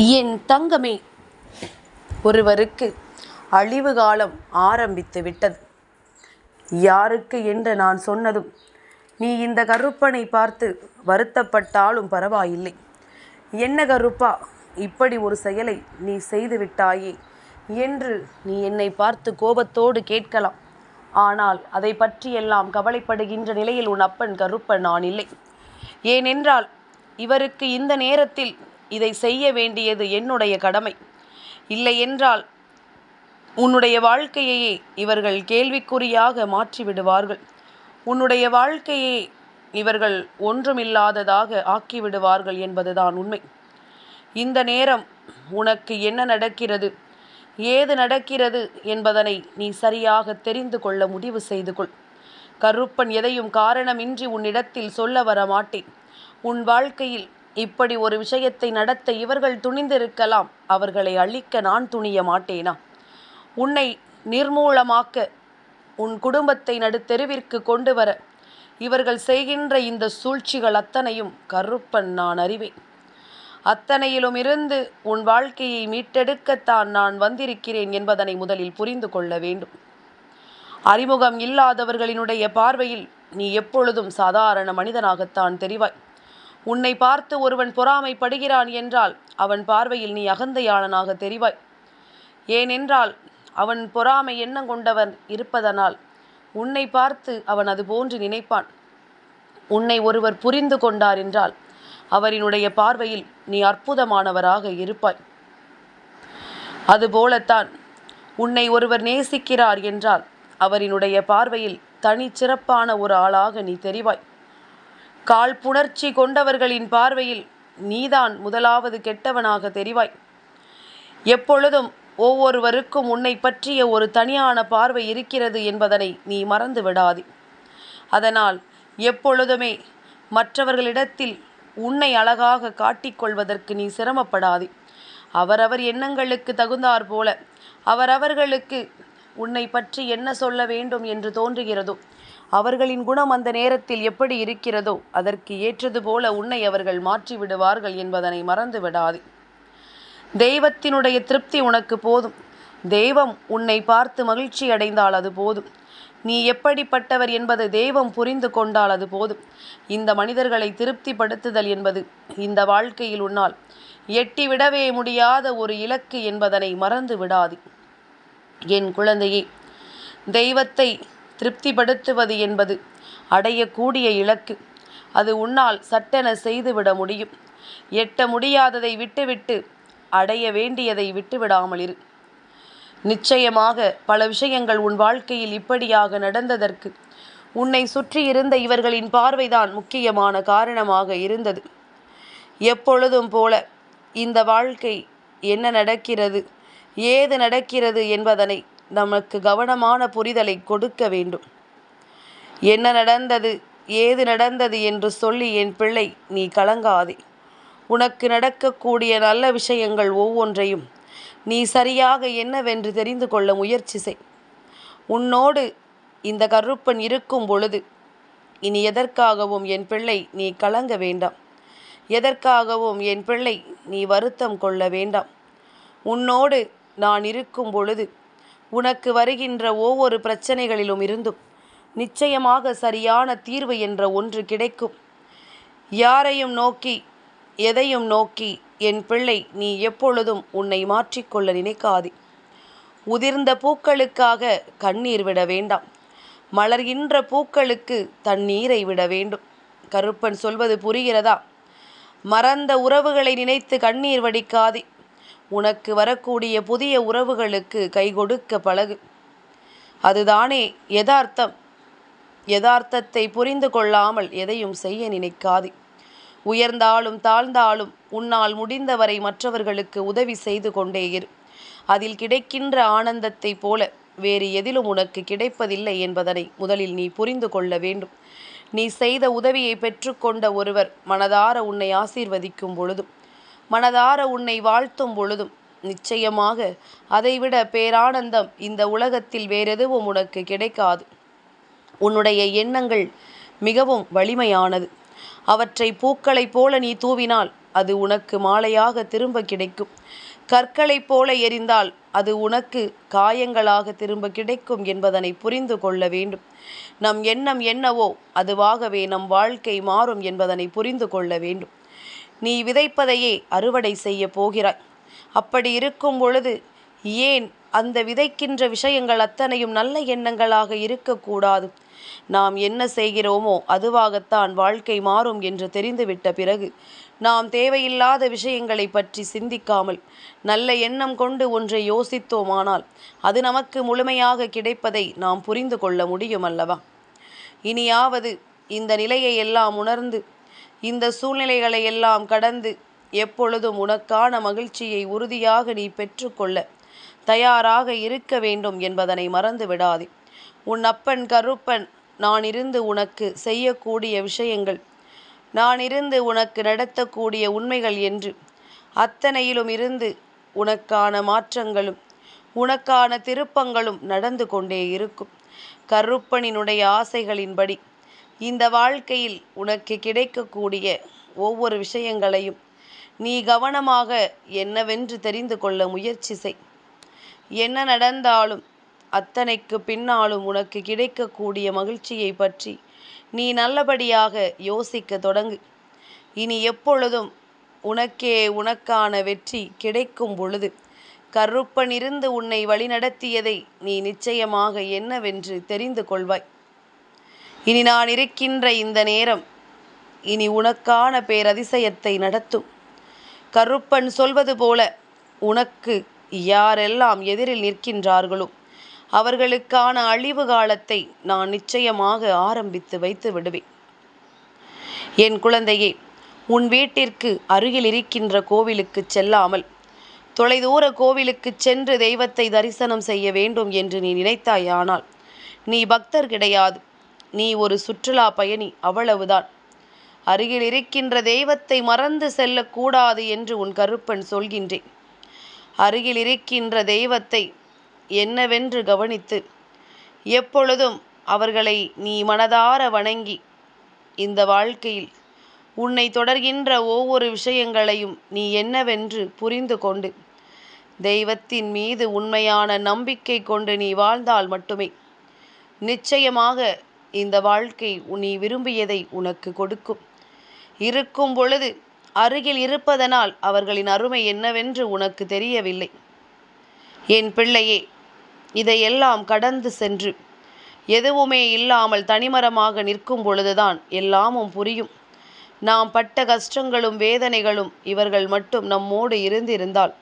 என் தங்கமே ஒருவருக்கு அழிவு காலம் ஆரம்பித்து விட்டது. யாருக்கு என்று நான் சொன்னதும் நீ இந்த கருப்பனை பார்த்து வருத்தப்பட்டாலும் பரவாயில்லை. என்ன கருப்பா இப்படி ஒரு செயலை நீ செய்து விட்டாயே என்று நீ என்னை பார்த்து கோபத்தோடு கேட்கலாம். ஆனால் அதை பற்றியெல்லாம் கவலைப்படுகின்ற நிலையில் உன் அப்பன் கருப்பன் நான் இல்லை. ஏனென்றால் இவருக்கு இந்த நேரத்தில் இதை செய்ய வேண்டியது என்னுடைய கடமை. இல்லை என்றால் உன்னுடைய வாழ்க்கையையே இவர்கள் கேள்விக்குறியாக மாற்றி விடுவார்கள் உன்னுடைய வாழ்க்கையை இவர்கள் ஒன்றுமில்லாததாக ஆக்கிவிடுவார்கள் என்பதுதான் உண்மை. இந்த நேரம் உனக்கு என்ன நடக்கிறது? ஏது நடக்கிறது என்பதனை நீ சரியாக தெரிந்து கொள்ள முடிவு செய்து கொள். கருப்பன் எதையும் காரணமின்றி உன்னிடத்தில் சொல்ல வர மாட்டேன் உன் வாழ்க்கையில் இப்படி ஒரு விஷயத்தை நடத்த இவர்கள் துணிந்திருக்கலாம் அவர்களை அழிக்க நான் துணிய மாட்டேனா? உன்னை நிர்மூலமாக்க உன் குடும்பத்தை நடுத்தெருவிற்கு கொண்டு வர இவர்கள் செய்கின்ற இந்த சூழ்ச்சிகள் அத்தனையும் கருப்பன் நான் அறிவேன். அத்தனையிலும் இருந்து உன் வாழ்க்கையை மீட்டெடுக்கத்தான் நான் வந்திருக்கிறேன் என்பதனை முதலில் புரிந்து கொள்ள வேண்டும். அறிமுகம் இல்லாதவர்களினுடைய பார்வையில் நீ எப்பொழுதும் சாதாரண மனிதனாகத்தான் தெரிவாய். உன்னை பார்த்து ஒருவன் பொறாமைப்படுகிறான் என்றால் அவன் பார்வையில் நீ அகந்தையாளனாக தெரிவாய். ஏனென்றால் அவன் பொறாமை எண்ணம் கொண்டவன் இருப்பதனால் உன்னை பார்த்து அவன் அது போன்று நினைப்பான். உன்னை ஒருவர் புரிந்து கொண்டார் என்றால் அவரினுடைய பார்வையில் நீ அற்புதமானவராக இருப்பாய். அதுபோலத்தான் உன்னை ஒருவர் நேசிக்கிறார் என்றால் அவரினுடைய பார்வையில் தனிச்சிறப்பான ஒரு ஆளாக நீ தெரிவாய். காழ்ப்புணர்ச்சி கொண்டவர்களின் பார்வையில் நீதான் முதலாவது கெட்டவனாக தெரிவாய். எப்பொழுதும் ஒவ்வொருவருக்கும் உன்னை பற்றிய ஒரு தனியான பார்வை இருக்கிறது என்பதனை நீ மறந்து விடாதே. அதனால் எப்பொழுதுமே மற்றவர்களிடத்தில் உன்னை அழகாக காட்டிக்கொள்வதற்கு நீ சிரமப்படாதே. அவரவர் எண்ணங்களுக்கு தகுந்தாற் போல அவரவர்களுக்கு உன்னை பற்றி என்ன சொல்ல வேண்டும் என்று தோன்றுகிறதோ அவர்களின் குணம் அந்த நேரத்தில் எப்படி இருக்கிறதோ அதற்கு ஏற்றது போல உன்னை அவர்கள் மாற்றி விடுவார்கள் என்பதனை மறந்து விடாதே தெய்வத்தினுடைய திருப்தி உனக்கு போதும். தெய்வம் உன்னை பார்த்து மகிழ்ச்சி அடைந்தால் அது போதும். நீ எப்படிப்பட்டவர் என்பது தெய்வம் புரிந்து கொண்டால் அது போதும். இந்த மனிதர்களை திருப்திப்படுத்துதல் என்பது இந்த வாழ்க்கையில் உன்னால் எட்டிவிடவே முடியாத ஒரு இலக்கு என்பதனை மறந்து விடாது என் குழந்தையே தெய்வத்தை திருப்திப்படுத்துவது என்பது அடையக்கூடிய இலக்கு. அது உன்னால் சட்டென செய்துவிட முடியும். எட்ட முடியாததை விட்டுவிட்டு அடைய வேண்டியதை விட்டுவிடாமல் இரு. நிச்சயமாக பல விஷயங்கள் உன் வாழ்க்கையில் இப்படியாக நடந்ததற்கு உன்னை சுற்றி இருந்த இவர்களின் பார்வைதான் முக்கியமான காரணமாக இருந்தது. எப்பொழுதும் போல இந்த வாழ்க்கை என்ன நடக்கிறது ஏது நடக்கிறது என்பதனை நமக்கு கவனமான புரிதலை கொடுக்க வேண்டும். என்ன நடந்தது? ஏது நடந்தது என்று சொல்லி என் பிள்ளை நீ கலங்காதே. உனக்கு நடக்கக்கூடிய நல்ல விஷயங்கள் ஒவ்வொன்றையும் நீ சரியாக என்னவென்று தெரிந்து கொள்ள முயற்சி செய். உன்னோடு இந்த கருப்பன் இருக்கும் பொழுது இனி எதற்காகவும் என் பிள்ளை நீ கலங்க வேண்டாம். எதற்காகவும் என் பிள்ளை நீ வருத்தம் கொள்ள வேண்டாம். உன்னோடு நான் இருக்கும் பொழுது உனக்கு வருகின்ற ஒவ்வொரு பிரச்சனைகளிலும் இருந்தும் நிச்சயமாக சரியான தீர்வு என்ற ஒன்று கிடைக்கும். யாரையும் நோக்கி எதையும் நோக்கி என் பிள்ளை நீ எப்பொழுதும் உன்னை மாற்றிக்கொள்ள நினைக்காதே. உதிர்ந்த பூக்களுக்காக கண்ணீர் விட வேண்டாம். மலர்கின்ற பூக்களுக்கு தண்ணீரை விட வேண்டும். கருப்பன் சொல்வது புரிகிறதா? மறந்த உறவுகளை நினைத்து கண்ணீர் வடிக்காதே. உனக்கு வரக்கூடிய புதிய உறவுகளுக்கு கை கொடுக்க பழகு. அதுதானே யதார்த்தம். யதார்த்தத்தை புரிந்து கொள்ளாமல் எதையும் செய்ய நினைக்காது. உயர்ந்தாலும் தாழ்ந்தாலும் உன்னால் முடிந்தவரை மற்றவர்களுக்கு உதவி செய்து கொண்டே இரு. அதில் கிடைக்கின்ற ஆனந்தத்தைப் போல வேறு எதிலும் உனக்கு கிடைப்பதில்லை என்பதனை முதலில் நீ புரிந்து கொள்ள வேண்டும். நீ செய்த உதவியை பெற்றுக்கொண்ட ஒருவர் மனதார உன்னை ஆசீர்வதிக்கும் பொழுதும் மனதார உன்னை வாழ்த்தும் பொழுதும். நிச்சயமாக அதைவிட பேரானந்தம் இந்த உலகத்தில் வேறெதுவும் உனக்கு கிடைக்காது. உன்னுடைய எண்ணங்கள் மிகவும் வலிமையானது. அவற்றை பூக்களைப் போல நீ தூவினால் அது உனக்கு மாலையாக திரும்ப கிடைக்கும். கற்களைப் போல எரிந்தால் அது உனக்கு காயங்களாக திரும்ப கிடைக்கும் என்பதனை புரிந்து கொள்ள வேண்டும். நம் எண்ணம் என்னவோ அதுவாகவே நம் வாழ்க்கை மாறும் என்பதனை புரிந்து கொள்ள வேண்டும். நீ விதைப்பதையே அறுவடை செய்ய போகிறாய். அப்படி இருக்கும் பொழுது ஏன் அந்த விதைக்கின்ற விஷயங்கள் அத்தனையும் நல்ல எண்ணங்களாக இருக்கக்கூடாது? நாம் என்ன செய்கிறோமோ அதுவாகத்தான் வாழ்க்கை மாறும் என்று தெரிந்துவிட்ட பிறகு நாம் தேவையில்லாத விஷயங்களை பற்றி சிந்திக்காமல் நல்ல எண்ணம் கொண்டு ஒன்றை யோசித்தோமானால் அது நமக்கு முழுமையாக கிடைப்பதை நாம் புரிந்து கொள்ள முடியும் அல்லவா? இனியாவது இந்த நிலையை எல்லாம் உணர்ந்து இந்த சூழ்நிலைகளை எல்லாம் கடந்து எப்பொழுதும் உனக்கான மகிழ்ச்சியை உறுதியாக நீ பெற்றுக்கொள்ள தயாராக இருக்க வேண்டும் என்பதனை மறந்து விடாதே. உன் அப்பன் கருப்பன் நான் இருந்து உனக்கு செய்யக்கூடிய விஷயங்கள் நான் இருந்து உனக்கு நடத்தக்கூடிய உண்மைகள் என்று அத்தனையிலும் இருந்து உனக்கான மாற்றங்களும் உனக்கான திருப்பங்களும் நடந்து கொண்டே இருக்கும். கருப்பனினுடைய ஆசைகளின்படி இந்த வாழ்க்கையில் உனக்கு கிடைக்கக்கூடிய ஒவ்வொரு விஷயங்களையும் நீ கவனமாக என்னவென்று தெரிந்து கொள்ள முயற்சி செய். என்ன நடந்தாலும் அத்தனைக்கு பின்னாலும் உனக்கு கிடைக்கக்கூடிய மகிழ்ச்சியை பற்றி நீ நல்லபடியாக யோசிக்க தொடங்கு. இனி எப்பொழுதும் உனக்கே உனக்கான வெற்றி கிடைக்கும் பொழுது கருப்பன் இருந்து உன்னை வழிநடத்தியதை நீ நிச்சயமாக என்னவென்று தெரிந்து கொள்வாய். இனி நான் இருக்கின்ற இந்த நேரம் இனி உனக்கான பேரதிசயத்தை நடத்தும். கருப்பன் சொல்வது போல உனக்கு யாரெல்லாம் எதிரில் நிற்கின்றார்களோ அவர்களுக்கான அழிவு காலத்தை நான் நிச்சயமாக ஆரம்பித்து வைத்து விடுவேன். என் குழந்தையே உன் வீட்டிற்கு அருகில் இருக்கின்ற கோவிலுக்கு செல்லாமல் தொலைதூர கோவிலுக்கு சென்று தெய்வத்தை தரிசனம் செய்ய வேண்டும் என்று நீ நினைத்தாயானால் நீ பக்தர் கிடையாது. நீ ஒரு சுற்றுலா பயணி அவ்வளவுதான். அருகில் இருக்கின்ற தெய்வத்தை மறந்து செல்லக்கூடாது என்று உன் கருப்பன் சொல்கின்றேன். அருகில் இருக்கின்ற தெய்வத்தை என்னவென்று கவனித்து எப்பொழுதும் அவர்களை நீ மனதார வணங்கி இந்த வாழ்க்கையில் உன்னை தொடர்கின்ற ஒவ்வொரு விஷயங்களையும் நீ என்னவென்று புரிந்து கொண்டு தெய்வத்தின் மீது உண்மையான நம்பிக்கை கொண்டு நீ வாழ்ந்தால் மட்டுமே நிச்சயமாக இந்த வாழ்க்கை நீ விரும்பியதை உனக்கு கொடுக்கும். இருக்கும் பொழுது அருகில் இருப்பதனால் அவர்களின் அருமை என்னவென்று உனக்கு தெரியவில்லை. என் பிள்ளையே இதையெல்லாம் கடந்து சென்று எதுவுமே இல்லாமல் தனிமரமாக நிற்கும் பொழுதுதான் எல்லாமும் புரியும். நாம் பட்ட கஷ்டங்களும் வேதனைகளும் இவர்கள் மட்டும் நம்மோடு இருந்திருந்தால்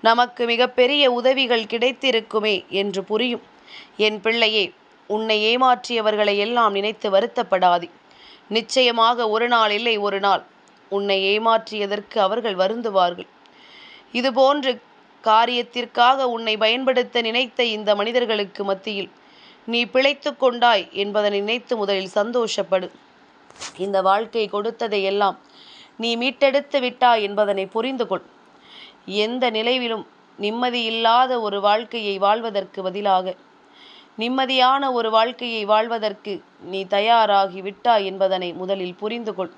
நமக்கு மிகப்பெரிய உதவிகள் கிடைத்திருக்குமே என்று புரியும். என் பிள்ளையே உன்னை ஏமாற்றியவர்களை எல்லாம் நினைத்து வருத்தப்படாதே. நிச்சயமாக ஒரு நாள் இல்லை ஒரு நாள். உன்னை ஏமாற்றியதற்கு அவர்கள் வருந்துவார்கள். இதுபோன்று காரியத்திற்காக உன்னை பயன்படுத்த நினைத்த இந்த மனிதர்களுக்கு மத்தியில் நீ பிழைத்து கொண்டாய் என்பதை நினைத்து முதலில் சந்தோஷப்படு. இந்த வாழ்க்கை கொடுத்ததை எல்லாம் நீ மீட்டெடுத்து விட்டாய் என்பதனை புரிந்து கொள். எந்த நிலைவிலும் நிம்மதியில்லாத ஒரு வாழ்க்கையை வாழ்வதற்கு பதிலாக நிம்மதியான ஒரு வாழ்க்கையை வாழ்வதற்கு நீ தயாராகி விட்டாய் என்பதனை முதலில் புரிந்து கொள்.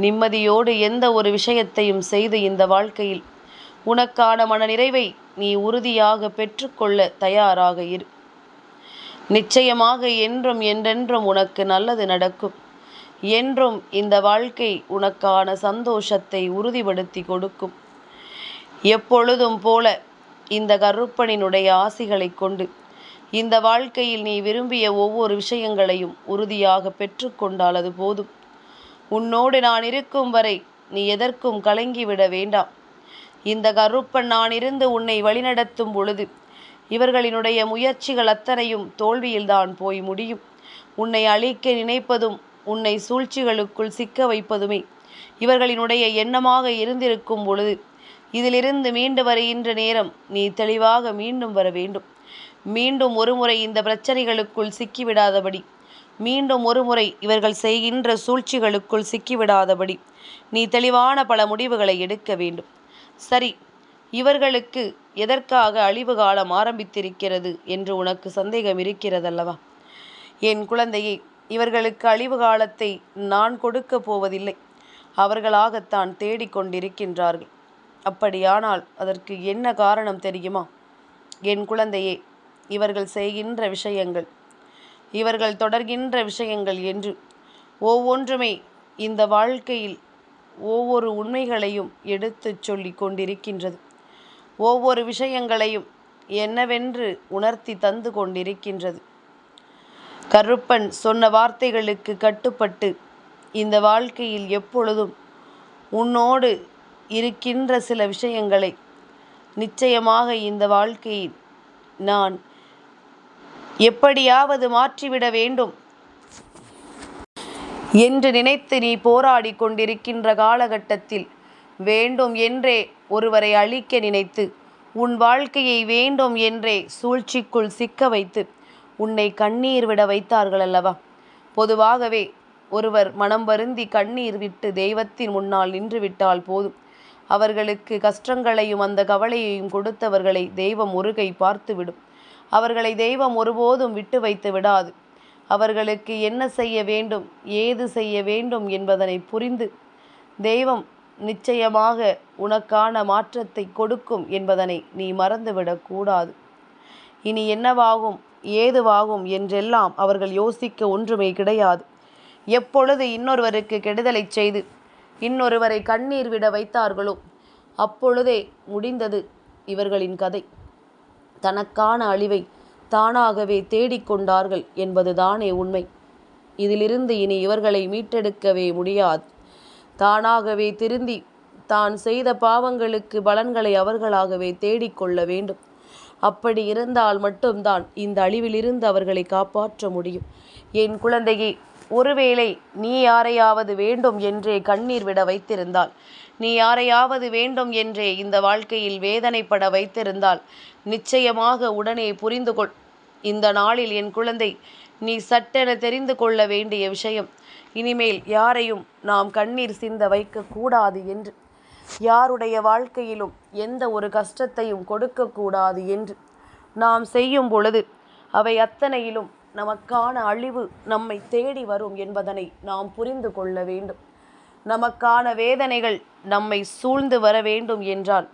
நிம்மதியோடு எந்த ஒரு விஷயத்தையும் செய்து இந்த வாழ்க்கையில் உனக்கான மனநிறைவை நீ உறுதியாக பெற்றுக்கொள்ள தயாராக இரு. நிச்சயமாக என்றும் என்றென்றும் உனக்கு நல்லது நடக்கும். என்றும் இந்த வாழ்க்கை உனக்கான சந்தோஷத்தை உறுதிப்படுத்தி கொடுக்கும். எப்பொழுதும் போல இந்த கருப்பனினுடைய ஆசிகளை கொண்டு இந்த வாழ்க்கையில் நீ விரும்பிய ஒவ்வொரு விஷயங்களையும் உறுதியாக பெற்றுக்கொண்டால் அது போதும். உன்னோடு நான் இருக்கும் வரை நீ எதற்கும் கலங்கிவிட வேண்டாம். இந்த கருப்பன் நான் இருந்து உன்னை வழிநடத்தும் பொழுது இவர்களினுடைய முயற்சிகள் அத்தனையும் தோல்வியில்தான் போய் முடியும். உன்னை அழிக்க நினைப்பதும் உன்னை சூழ்ச்சிகளுக்குள் சிக்க வைப்பதுமே இவர்களினுடைய எண்ணமாக இருந்திருக்கும் பொழுது இதிலிருந்து மீண்டு வருகின்ற நேரம் நீ தெளிவாக மீண்டும் வர வேண்டும். மீண்டும் ஒருமுறை இந்த பிரச்சனைகளுக்குள் சிக்கிவிடாதபடி. மீண்டும் ஒருமுறை இவர்கள் செய்கின்ற சூழ்ச்சிகளுக்குள் சிக்கிவிடாதபடி நீ தெளிவான பல முடிவுகளை எடுக்க வேண்டும். சரி இவர்களுக்கு எதற்காக அழிவு காலம் ஆரம்பித்திருக்கிறது என்று உனக்கு சந்தேகம் இருக்கிறதல்லவா? என் குழந்தையை இவர்களுக்கு அழிவு காலத்தை நான் கொடுக்க போவதில்லை. அவர்களாகத்தான் தேடிக்கொண்டிருக்கின்றார்கள். அப்படியானால் அதற்கு என்ன காரணம் தெரியுமா? என் குழந்தையே இவர்கள் செய்கின்ற விஷயங்கள் இவர்கள் தொடர்கின்ற விஷயங்கள் என்று ஒவ்வொன்றுமே இந்த வாழ்க்கையில் ஒவ்வொரு உண்மைகளையும் எடுத்துச் சொல்லி கொண்டிருக்கின்றது. ஒவ்வொரு விஷயங்களையும் என்னவென்று உணர்த்தி தந்து கொண்டிருக்கின்றது. கருப்பன் சொன்ன வார்த்தைகளுக்கு கட்டுப்பட்டு இந்த வாழ்க்கையில் எப்பொழுதும் உன்னோடு இருக்கின்ற சில விஷயங்களை நிச்சயமாக இந்த வாழ்க்கையில் நான் எப்படியாவது மாற்றிவிட வேண்டும் என்று நினைத்து நீ போராடி கொண்டிருக்கின்ற காலகட்டத்தில் வேண்டும் என்றே ஒருவரை அழிக்க நினைத்து உன் வாழ்க்கையை வேண்டும் என்றே சூழ்ச்சிக்குள் சிக்க வைத்து உன்னை கண்ணீர் விட வைத்தார்கள் அல்லவா? பொதுவாகவே ஒருவர் மனம் வருந்தி கண்ணீர் விட்டு தெய்வத்தின் முன்னால் நின்றுவிட்டால் போதும். அவர்களுக்கு கஷ்டங்களையும் அந்த கவலையையும் கொடுத்தவர்களை தெய்வம் ஒருகை பார்த்துவிடும். அவர்களை தெய்வம் ஒருபோதும் விட்டு வைத்து விடாது. அவர்களுக்கு என்ன செய்ய வேண்டும் ஏது செய்ய வேண்டும் என்பதனை புரிந்து தெய்வம் நிச்சயமாக உனக்கான மாற்றத்தை கொடுக்கும் என்பதனை நீ மறந்துவிடக்கூடாது இனி என்னவாகும் ஏதுவாகும் என்றெல்லாம் அவர்கள் யோசிக்க ஒன்றுமே கிடையாது. எப்பொழுது இன்னொருவருக்கு கெடுதலை செய்து இன்னொருவரை கண்ணீர் விட வைத்தார்களோ? அப்பொழுதே முடிந்தது இவர்களின் கதை. தனக்கான அழிவை தானாகவே தேடிக்கொண்டார்கள் என்பதுதானே உண்மை. இதிலிருந்து இனி இவர்களை மீட்டெடுக்கவே முடியாது. தானாகவே திருந்தி தான் செய்த பாவங்களுக்கு பலன்களை அவர்களாகவே தேடிக்கொள்ள வேண்டும். அப்படி இருந்தால் மட்டும்தான் இந்த அழிவிலிருந்து அவர்களை காப்பாற்ற முடியும். என் குழந்தையை ஒருவேளை நீ யாரையாவது வேண்டும் என்றே கண்ணீர் விட வைத்திருந்தால் நீ யாரையாவது வேண்டும் என்றே இந்த வாழ்க்கையில் வேதனைப்பட வைத்திருந்தால் நிச்சயமாக உடனே புரிந்து கொள். இந்த நாளில் என் குழந்தை நீ சட்டென தெரிந்து கொள்ள வேண்டிய விஷயம். இனிமேல் யாரையும் நாம் கண்ணீர் சிந்த வைக்கக்கூடாது என்று. யாருடைய வாழ்க்கையிலும் எந்த ஒரு கஷ்டத்தையும் கொடுக்கக்கூடாது என்று. நாம் செய்யும் பொழுது அவை அத்தனையிலும் நமக்கான அழிவு நம்மை தேடி வரும் என்பதனை நாம் புரிந்து கொள்ள வேண்டும். நமக்கான வேதனைகள் நம்மை சூழ்ந்து வர வேண்டும் என்றால்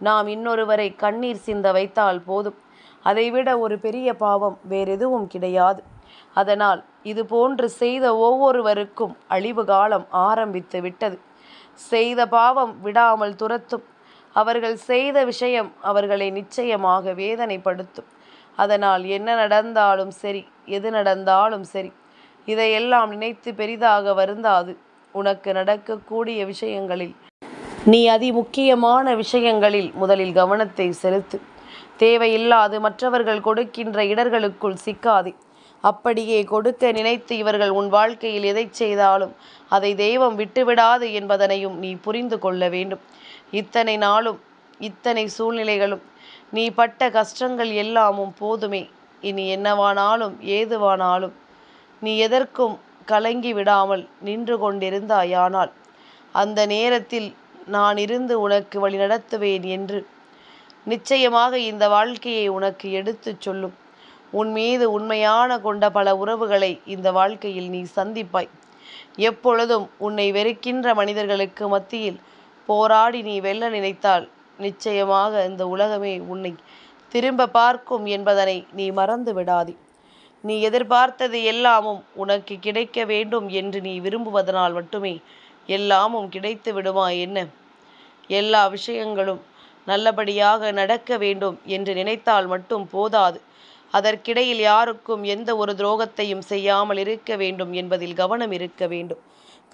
நாம் இன்னொருவரை கண்ணீர் சிந்த வைத்தால் போதும். அதைவிட ஒரு பெரிய பாவம் வேறெதுவும் கிடையாது. அதனால் இது போன்று செய்த ஒவ்வொருவருக்கும் அழிவு காலம் ஆரம்பித்து விட்டது. செய்த பாவம் விடாமல் துரத்தும். அவர்கள் செய்த விஷயம் அவர்களை நிச்சயமாக வேதனைப்படுத்தும். அதனால் என்ன நடந்தாலும் சரி எது நடந்தாலும் சரி இதையெல்லாம் நினைத்து பெரிதாக வருந்தாது. உனக்கு நடக்கக்கூடிய விஷயங்களில் நீ அதி முக்கியமான விஷயங்களில் முதலில் கவனத்தை செலுத்து. தேவையில்லாது மற்றவர்கள் கொடுக்கின்ற இடர்களுக்குள் சிக்காதே. அப்படியே கொடுக்க நினைத்து இவர்கள் உன் வாழ்க்கையில் எதை செய்தாலும் அதை தெய்வம் விட்டுவிடாது என்பதனையும் நீ புரிந்து கொள்ள வேண்டும். இத்தனை நாளும் இத்தனை சூழ்நிலைகளும் நீ பட்ட கஷ்டங்கள் எல்லாமும் போதுமே. இனி என்னவானாலும் ஏதுவானாலும் நீ எதற்கும் கலங்கி விடாமல் நின்று கொண்டிருந்தாயானால் அந்த நேரத்தில் நான் இருந்து உனக்கு வழி நடத்துவேன் என்று நிச்சயமாக இந்த வாழ்க்கையை உனக்கு எடுத்துச் சொல்லும். உன் மீது உண்மையான கொண்ட பல உறவுகளை இந்த வாழ்க்கையில் நீ சந்திப்பாய். எப்பொழுதும் உன்னை வெறுக்கின்ற மனிதர்களுக்கு மத்தியில் போராடி நீ வெல்ல நினைத்தால் நிச்சயமாக இந்த உலகமே உன்னை திரும்ப பார்க்கும் என்பதனை நீ மறந்து விடாதே. நீ எதிர்பார்த்தது எல்லாமும் உனக்கு கிடைக்க வேண்டும் என்று நீ விரும்புவதனால் மட்டுமே எல்லாமும் கிடைத்து விடுமா என்ன? எல்லா விஷயங்களும் நல்லபடியாக நடக்க வேண்டும் என்று நினைத்தால் மட்டும் போதாது. அதற்கிடையில் யாருக்கும் எந்த ஒரு துரோகத்தையும் செய்யாமல் இருக்க வேண்டும் என்பதில் கவனம் இருக்க வேண்டும்.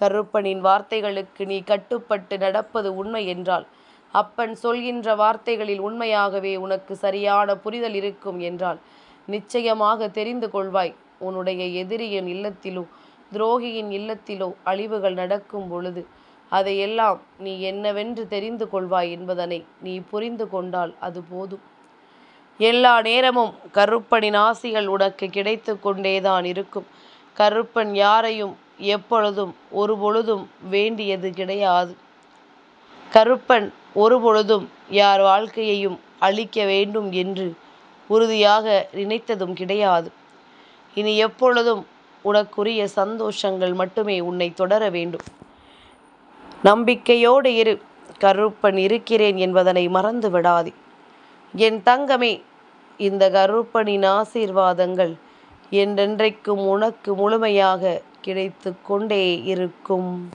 கருப்பனின் வார்த்தைகளுக்கு நீ கட்டுப்பட்டு நடப்பது உண்மை என்றால் அப்பன் சொல்கின்ற வார்த்தைகளில் உண்மையாகவே உனக்கு சரியான புரிதல் இருக்கும் என்றால் நிச்சயமாக தெரிந்து கொள்வாய் உன்னுடைய எதிரியின் இல்லத்திலோ துரோகியின் இல்லத்திலோ அழிவுகள் நடக்கும் பொழுது அதையெல்லாம் நீ என்னவென்று தெரிந்து கொள்வாய் என்பதனை நீ புரிந்து கொண்டால் அது போதும். எல்லா நேரமும் கருப்பனின் ஆசிகள் உனக்கு கிடைத்து கொண்டேதான் இருக்கும். கருப்பன் யாரையும் எப்பொழுதும் ஒரு பொழுதும் வேண்டியது கிடையாது. கருப்பன் ஒரு பொழுதும் யார் வாழ்க்கையையும் அழிக்க வேண்டும் என்று உறுதியாக நினைத்ததும் கிடையாது. இனி எப்பொழுதும் உனக்குரிய சந்தோஷங்கள் மட்டுமே உன்னை தொடர வேண்டும். நம்பிக்கையோடு இரு. கருப்பன் இருக்கிறேன் என்பதனை மறந்து விடாதே. என் தங்கமே இந்த கருப்பனின் ஆசீர்வாதங்கள் என்றென்றைக்கும் உனக்கு முழுமையாக கிடைத்து கொண்டே இருக்கும்.